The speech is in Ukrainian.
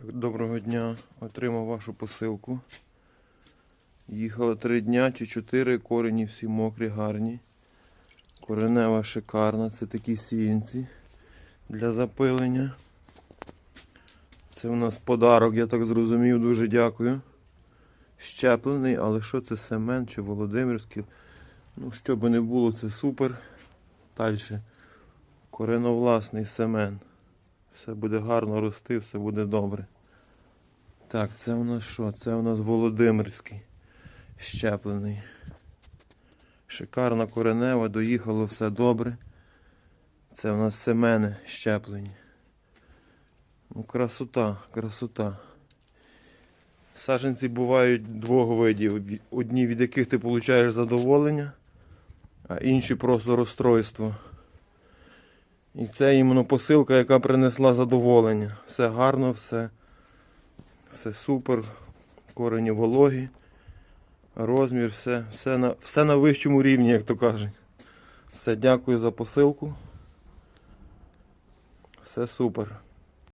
Так, доброго дня. Отримав вашу посилку. Їхало три дня чи чотири, корені всі мокрі, гарні. Коренева шикарна. Це такі сіянці для запилення. Це у нас подарок, я так зрозумів, дуже дякую. Щеплений, але що це Семен чи Володимирський? Ну, що би не було, це супер. Далі. Кореновласний семен. Все буде гарно рости, все буде добре. Так, це у нас що? Це у нас Володимирський. Щеплений. Шикарна коренева, доїхало все добре. Це у нас семени щеплені. Ну, красота, красота. Саженці бувають двох видів. Одні, від яких ти отримуєш задоволення, а інші просто розстройство. І це іменно посилка, яка принесла задоволення. Все гарно, все, все супер, корені вологі, розмір, все, все, на, все на вищому рівні, як то кажуть. Все, дякую за посилку. Все супер.